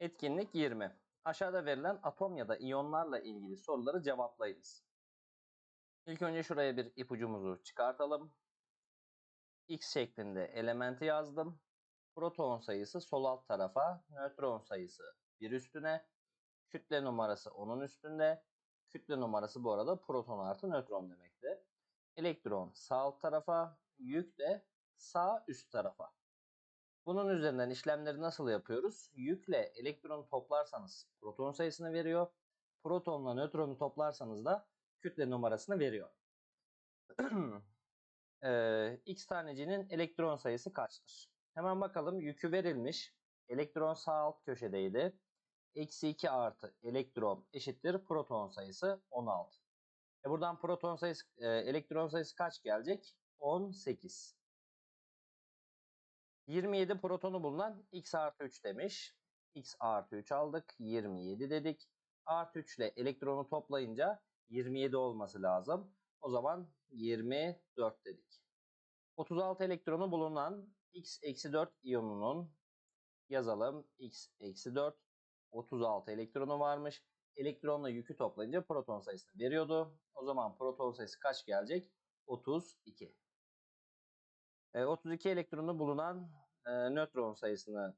Etkinlik 20. Aşağıda verilen atom ya da iyonlarla ilgili soruları cevaplayınız. İlk önce şuraya bir ipucumuzu çıkartalım. X şeklinde elementi yazdım. Proton sayısı sol alt tarafa, nötron sayısı bir üstüne, kütle numarası onun üstünde. Kütle numarası bu arada proton artı nötron demekti. Elektron sağ alt tarafa, yük de sağ üst tarafa. Bunun üzerinden işlemleri nasıl yapıyoruz? Yükle elektronu toplarsanız proton sayısını veriyor. Protonla nötronu toplarsanız da kütle numarasını veriyor. ee, X tanecinin elektron sayısı kaçtır? Hemen bakalım yükü verilmiş. Elektron sağ alt köşedeydi. Eksi 2 artı elektron eşittir proton sayısı 16. E buradan proton sayısı, e, elektron sayısı kaç gelecek? 18. 27 protonu bulunan x artı 3 demiş. x artı 3 aldık. 27 dedik. Artı 3 ile elektronu toplayınca 27 olması lazım. O zaman 24 dedik. 36 elektronu bulunan x eksi 4 iyonunun yazalım. x eksi 4 36 elektronu varmış. Elektronla yükü toplayınca proton sayısını veriyordu. O zaman proton sayısı kaç gelecek? 32. 32 e, elektronu bulunan e, nötron sayısını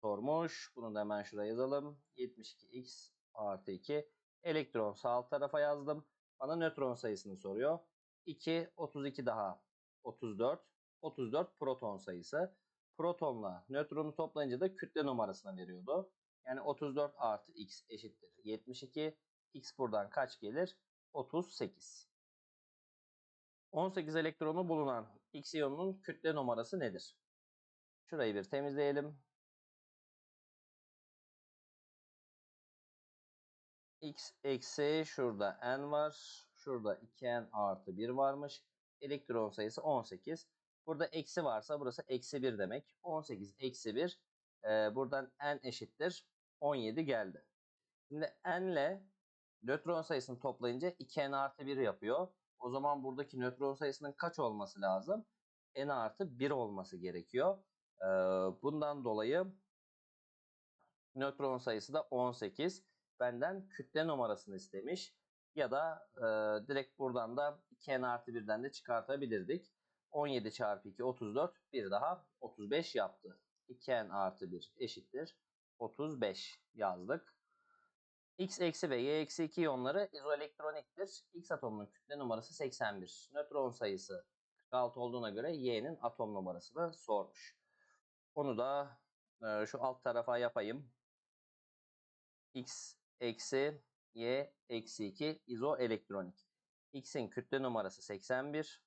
sormuş. Bunu da hemen şuraya yazalım. 72x artı 2. Elektron sağ alt tarafa yazdım. Bana nötron sayısını soruyor. 2, 32 daha 34. 34 proton sayısı. Protonla nötronu toplayınca da kütle numarasını veriyordu. Yani 34 artı x eşittir 72. x buradan kaç gelir? 38. 18 elektronu bulunan X iyonunun kütle numarası nedir? Şurayı bir temizleyelim. X eksi şurada n var. Şurada 2n artı 1 varmış. Elektron sayısı 18. Burada eksi varsa burası eksi 1 demek. 18 eksi 1. Ee, buradan n eşittir. 17 geldi. Şimdi n ile nötron sayısını toplayınca 2n artı 1 yapıyor. O zaman buradaki nötron sayısının kaç olması lazım? n artı 1 olması gerekiyor. Ee, bundan dolayı nötron sayısı da 18. Benden kütle numarasını istemiş. Ya da e, direkt buradan da 2n artı 1'den de çıkartabilirdik. 17 çarpı 2 34. Bir daha 35 yaptı. 2n artı 1 eşittir. 35 yazdık. X eksi ve Y eksi 2 iyonları izoelektroniktir. X atomunun kütle numarası 81. Nötron sayısı 46 olduğuna göre Y'nin atom numarasını sormuş. Onu da e, şu alt tarafa yapayım. X eksi Y eksi 2 izoelektronik. X'in kütle numarası 81.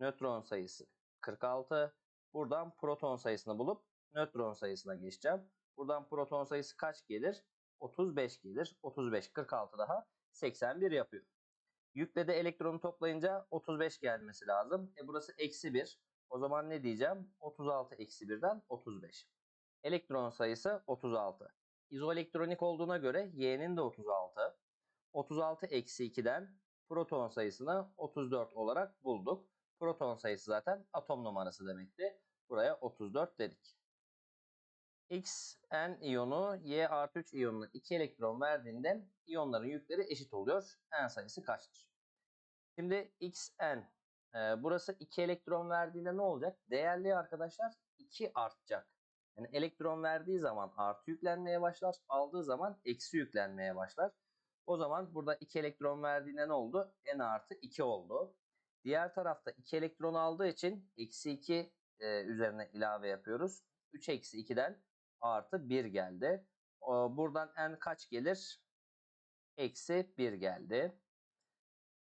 Nötron sayısı 46. Buradan proton sayısını bulup nötron sayısına geçeceğim. Buradan proton sayısı kaç gelir? 35 gelir. 35, 46 daha 81 yapıyor. Yükle de elektronu toplayınca 35 gelmesi lazım. E burası eksi 1. O zaman ne diyeceğim? 36 eksi 1'den 35. Elektron sayısı 36. İzoelektronik olduğuna göre Y'nin de 36. 36 eksi 2'den proton sayısını 34 olarak bulduk. Proton sayısı zaten atom numarası demekti. Buraya 34 dedik. X, N iyonu Y artı 3 iyonuna 2 elektron verdiğinde iyonların yükleri eşit oluyor. N sayısı kaçtır? Şimdi X, N. E, burası 2 elektron verdiğinde ne olacak? Değerli arkadaşlar 2 artacak. Yani elektron verdiği zaman artı yüklenmeye başlar. Aldığı zaman eksi yüklenmeye başlar. O zaman burada 2 elektron verdiğinde ne oldu? N artı 2 oldu. Diğer tarafta 2 elektron aldığı için eksi 2 e, üzerine ilave yapıyoruz. 3 eksi 2'den artı 1 geldi. Buradan n kaç gelir? Eksi 1 geldi.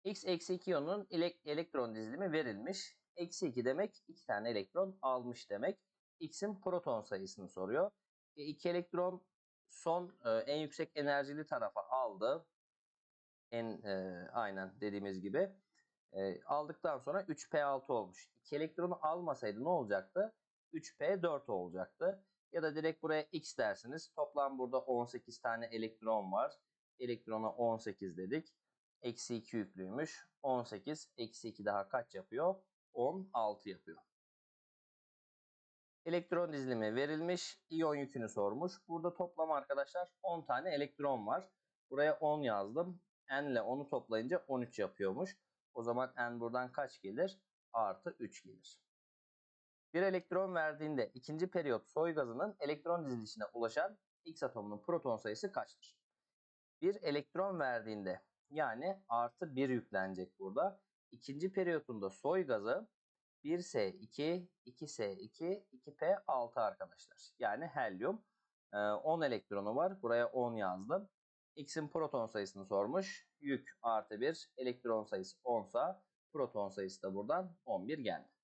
X eksi 2 iyonun elektron dizilimi verilmiş. Eksi 2 demek 2 tane elektron almış demek. X'in proton sayısını soruyor. E, 2 elektron son e, en yüksek enerjili tarafa aldı. En e, aynen dediğimiz gibi. E, aldıktan sonra 3p6 olmuş. 2 elektronu almasaydı ne olacaktı? 3p4 olacaktı. Ya da direkt buraya x dersiniz. Toplam burada 18 tane elektron var. Elektrona 18 dedik. Eksi 2 yüklüymüş. 18 eksi 2 daha kaç yapıyor? 16 yapıyor. Elektron dizilimi verilmiş. İyon yükünü sormuş. Burada toplam arkadaşlar 10 tane elektron var. Buraya 10 yazdım. N ile 10'u toplayınca 13 yapıyormuş. O zaman N buradan kaç gelir? Artı 3 gelir. Bir elektron verdiğinde ikinci periyot soy gazının elektron dizilişine ulaşan X atomunun proton sayısı kaçtır? Bir elektron verdiğinde yani artı 1 yüklenecek burada. İkinci periyotunda soy gazı 1S2, 2S2, 2P6 arkadaşlar. Yani helyum. Ee, 10 elektronu var. Buraya 10 yazdım. X'in proton sayısını sormuş. Yük artı 1, elektron sayısı 10 sa proton sayısı da buradan 11 geldi.